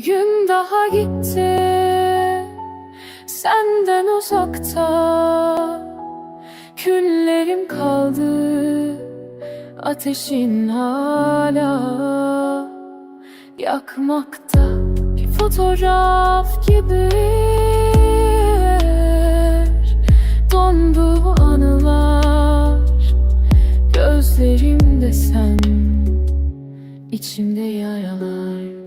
Bir gün daha gitti. Senden uzakta Küllerim kaldı. Ateşin hala Yakmakta. Bir fotoğraf gibi Dondu anılar. Gözlerimde sen içimde yaralar.